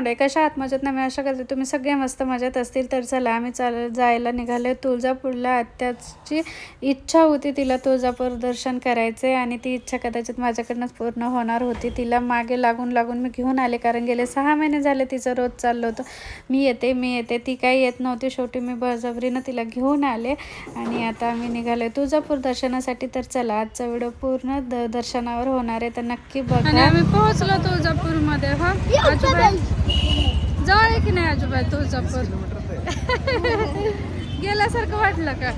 मंडळी कशा आहात मजेत ना मी आशा करते. तुम्ही सगळे मस्त मजेत असतील तर चला आम्ही चाल जायला निघाले तुळजापूरला आत्याची इच्छा होती तिला तुळजापूर दर्शन करायचे आणि ती इच्छा कदाचित माझ्याकडनंच पूर्ण होणार होती. तिला मागे लागून लागून मी घेऊन आले कारण गेले सहा महिने झाले तिचं रोज चाललं होतं. मी येते मी येते. ती काही येत नव्हती. शेवटी मी बळजबरीनं तिला घेऊन आले आणि आता आम्ही निघालो तुळजापूर दर्शनासाठी. तर चला आजचा व्हिडिओ पूर्ण द दर्शनावर होणार आहे. तर नक्की बघा. आणि आम्ही पोहोचलो तुळजापूरमध्ये हा? जवळ आहे की नाही आजूबाई तुळजापूर. गेल्यासारखं वाटलं का?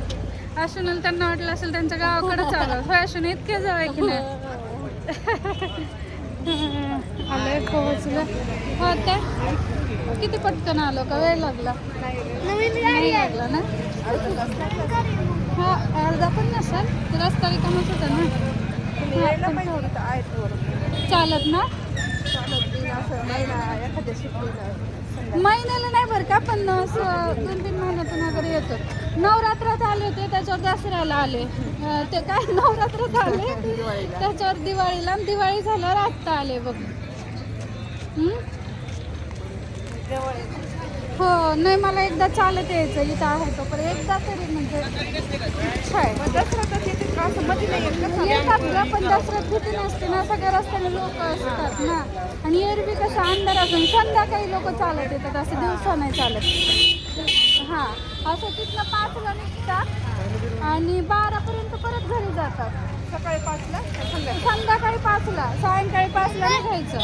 अश्विनला त्यांना वाटलं असेल त्यांच्या गावाकडे चालू होय अश्विन इतके जवळ आहे की नाही? आलोय पोहोचलं. हो ते किती पटकन आलो का? वेळ लागला. नाही लागला ना? हा अर्धा पण नसेल. रस्ता रिकामच होता ना? चालत ना? महिन्याला नाही बरं का पण असं दोन तीन महिन्यातून वगैरे येतो. नवरात्रात आले होते त्याच्यावर दसऱ्याला आले. ते काय नवरात्रात आले? त्याच्यावर दिवाळीला. दिवाळी झाल्यावर आत्ता आले बघ हम्म? हो नाही मला एकदा चालत यायचं इथं आहे तो पण एकदा तरी म्हणजे इच्छा आहे. येतात ग पण दसऱ्यात भीती नसते ना सगळ्या रस्त्याने लोक असतात ना. आणि एरवी कसं अंधार असून संध्याकाळी लोक चालत येतात असं दिवसा नाही चालत. हां असं तिथनं पाचला निघतात आणि बारापर्यंत परत घरी जातात. सकाळी पाचला संध्याकाळी? पाचला सायंकाळी पाचला निघायचं.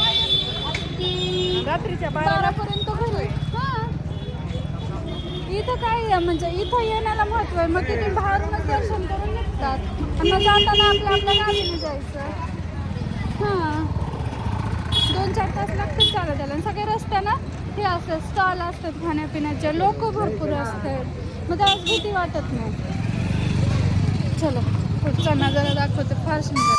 रात्रीच्या बारा बारापर्यंत घरी. हां इथं काय आहे? म्हणजे इथं येण्याला महत्त्व आहे. मग तिथे बाहेरूनच दर्शन करून निघतात. आणि मग जाताना आपल्या आपल्या गाडीने जायचं. हां. दोन चार तास लागतात चालत यायला आणि सगळे रस्त्यानं हे असतात स्टॉल असतात खाण्यापिण्याचे. लोक भरपूर असतात. मग त्यावेळेस भीती वाटत नाही. चलो पुढचा नजारा दाखवते. फार सुंदर.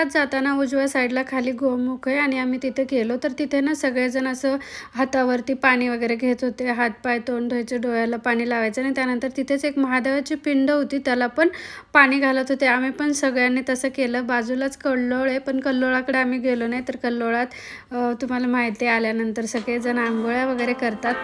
मंदिरात जाताना उजव्या साईडला खाली गोमुख आहे आणि आम्ही तिथे गेलो. तर तिथे ना सगळेजण असं हातावरती पाणी वगैरे घेत होते. हातपाय तोंड धुवायचे डोळ्याला पाणी लावायचं आणि त्यानंतर तिथेच एक महादेवाची पिंड होती. त्याला पण पाणी घालत होते. आम्ही पण सगळ्यांनी तसं केलं. बाजूलाच कल्लोळ आहे पण कल्लोळाकडे आम्ही गेलो नाही. तर कल्लोळात तुम्हाला माहिती आल्यानंतर सगळेजण आंघोळ्या वगैरे करतात.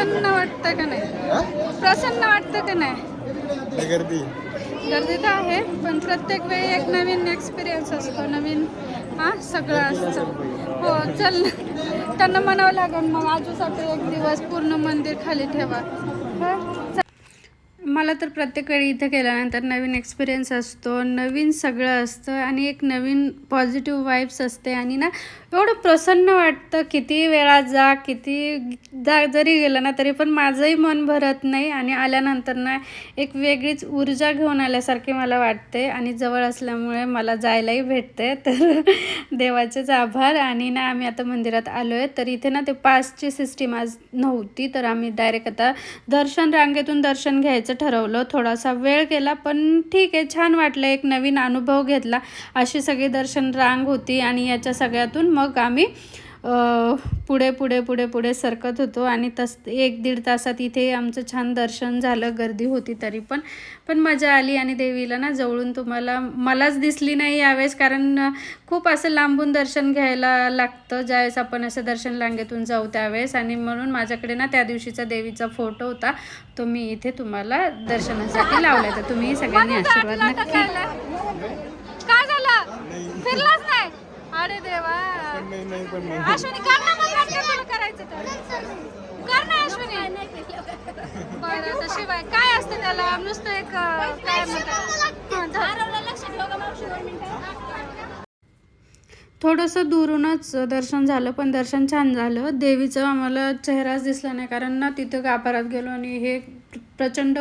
प्रसन्न वाटतं का नाही? प्रसन्न वाटतं का नाही? गर्दी. गर्दी तर आहे पण प्रत्येक वेळी एक नवीन एक्सपिरियन्स असतो नवीन हां सगळं असतं. हो चल. त्यांना म्हणावं लागेल मग आजूसाठी एक दिवस पूर्ण मंदिर खाली ठेवा. मला तर प्रत्येक वेळी इथे गेल्यानंतर नवीन एक्सपिरियन्स असतो नवीन सगळं असतं आणि एक नवीन पॉझिटिव्ह वाईब्स असते आणि ना एवढं प्रसन्न वाटतं किती वेळा जा किती जा जरी गेलं ना तरी पण माझंही मन भरत नाही आणि आल्यानंतर ना एक वेगळीच ऊर्जा घेऊन आल्यासारखी मला वाटते आणि जवळ असल्यामुळे मला जायलाही भेटते. तर देवाचेच आभार आणि ना आम्ही आता मंदिरात आलो आहे तर इथे ना ते पासची सिस्टीम आज नव्हती तर आम्ही डायरेक्ट आता दर्शन रांगेतून दर्शन घ्यायचं ठरवलं. थोडासा वेळ गेला पण ठीक आहे छान वाटलं. एक नवीन अनुभव घेतला. अशी सगळी दर्शन रांग होती आणि याच्या सगळ्यातून मग आम्ही पुढे पुढे पुढे पुढे सरकत होतो आणि तस एक दीड तासात इथे आमचं छान दर्शन झालं गर्दी होती तरी पण. पण मजा आली आणि देवीला ना जवळून तुम्हाला मलाच दिसली नाही यावेळेस कारण खूप असं लांबून दर्शन घ्यायला लागतं. ज्यावेळेस आपण असं दर्शन लांगेतून जाऊ त्यावेळेस. आणि म्हणून माझ्याकडे ना त्या दिवशीचा देवीचा फोटो होता. तो मी इथे तुम्हाला दर्शनासाठी लावला तर तुम्ही सगळ्यांनी आशीर्वाद नक्की काय झालं? फिरलाच नाही. अरे देवा. नाही नाही पण नाही. अश्विनी कर ना मग नाटक तुला करायचं तर. कर ना अश्विनी. बरं आता शिवाय. काय असतं त्याला? नुसतं एक अं, काय म्हणतात? थोडंसं दुरूनच दर्शन झालं पण दर्शन छान झालं. देवीचं आम्हाला चेहराच दिसला नाही कारण ना तिथं गाभारात गेलो आणि हे प्रचंड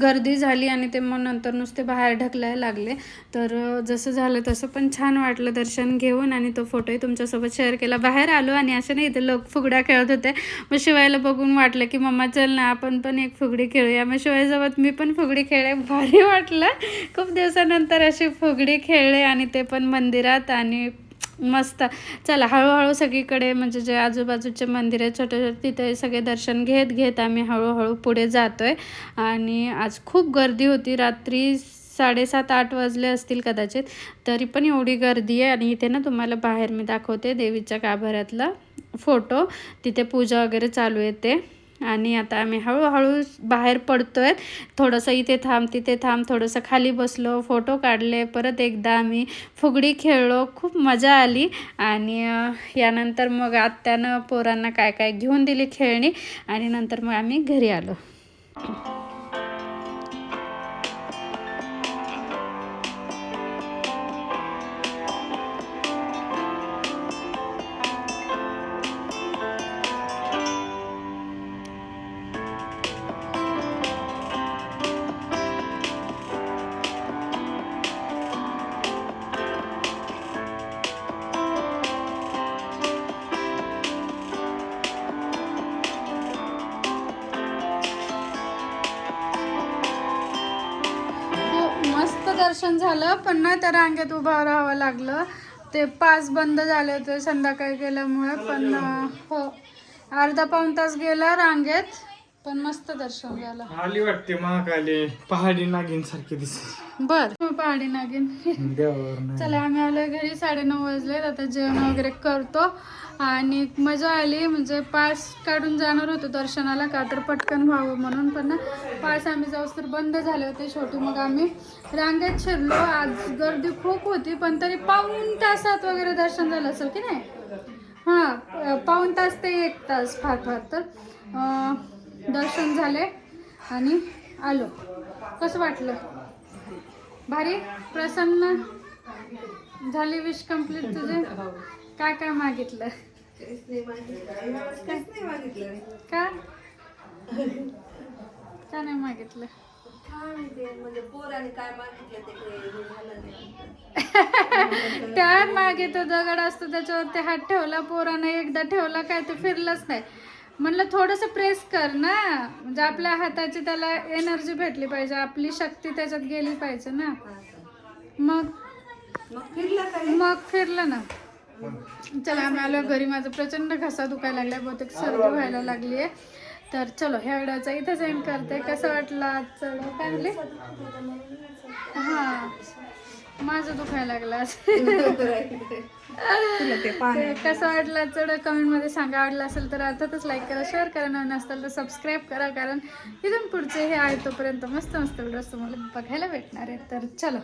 गर्दी झाली आणि ते मग नंतर नुसते बाहेर ढकलायला लागले. तर जसं झालं तसं पण छान वाटलं दर्शन घेऊन आणि तो फोटोही तुमच्यासोबत शेअर केला. बाहेर आलो आणि असे नाही इथे लोक फुगड्या खेळत होते. मग शिवायला बघून वाटलं की मम्मा चल ना आपण पण एक फुगडी खेळूया. मग शिवायसोबत मी पण फुगडी खेळले. भारी वाटलं. खूप दिवसानंतर अशी फुगडी खेळले आणि ते पण मंदिरात आणि मस्त. चला हळूहळू सगळीकडे म्हणजे जे आजूबाजूचे मंदिर आहे छोटे छोटे तिथे सगळे दर्शन घेत घेत आम्ही हळूहळू पुढे जातो आहे आणि आज खूप गर्दी होती. रात्री साडेसात आठ वाजले असतील कदाचित. तरी पण एवढी गर्दी आहे आणि इथे ना तुम्हाला बाहेर मी दाखवते देवीच्या गाभाऱ्यातला फोटो. तिथे पूजा वगैरे चालू आहे ते. आणि आता आम्ही हळूहळू बाहेर पडतो आहे थोडंसं इथे थांब तिथे थांब थोडंसं खाली बसलो फोटो काढले परत एकदा आम्ही फुगडी खेळलो खूप मजा आली. आणि यानंतर मग आत्यानं पोरांना काय काय घेऊन दिली खेळणी आणि नंतर मग आम्ही घरी आलो. दर्शन झालं पण ना त्या रांगेत उभं राहावं लागलं. ते पास बंद झाले होते संध्याकाळी गेल्यामुळे पण हो. अर्धा पाऊण तास गेला रांगेत. पण मस्त दर्शन झालं. आली वाटते महाकाली. पहाडी नागिन सारखी दिसते बर. पहाडी नागिन. देवावर नाही चला आम्ही आलो घरी. साडेनऊ वाजले आता जेवण वगैरे करतो. आणि मजा आली. म्हणजे पास काढून जाणार होतो दर्शनाला. का तर पटकन व्हावं म्हणून. पण ना पास आम्ही जाऊस तर बंद झाले होते शेवटी मग आम्ही. रांगेत शिरलो. आज गर्दी खूप होती. पण तरी पाऊण तासात वगैरे दर्शन झालं असेल की नाही? हां पाऊण तास ते एक तास फार फार तर. अं, दर्शन झाले आणि आलो. कसं वाटलं? भारी? प्रसन्न? झाली विश कंप्लीट तुझे? काय काय मागितलं? का? का नाही मागितलं? ते म्हणजे ते त्या मागे तो दगड असतो त्याच्यावरती हात ठेवला पोरानं एकदा ठेवला काय ते फिरलंच नाही. म्हणलं थोडंसं प्रेस कर ना. म्हणजे आपल्या हाताची त्याला एनर्जी भेटली पाहिजे. आपली शक्ती त्याच्यात गेली पाहिजे ना. मग मग फिरलं काय मग फिरलं ना. चला आम्ही आलो घरी. माझं प्रचंड घसा दुखायला लागलाय. बहुतेक सर्दी व्हायला लागली आहे तर चलो ह्या व्हिडिओचा इथंच एंड करते. कसं वाटलं व्हिडिओ काय म्हणले? हा. माझं दुखायला लागलं कसं वाटलं चढ कमेंटमध्ये सांगा. आवडलं असेल तर अर्थातच लाईक करा शेअर करा. नवीन असेल तर सबस्क्राईब करा कारण इथून पुढचे हे आहे तोपर्यंत मस्त मस्त व्हिडिओज तुम्हाला बघायला भेटणार आहे तर चलो.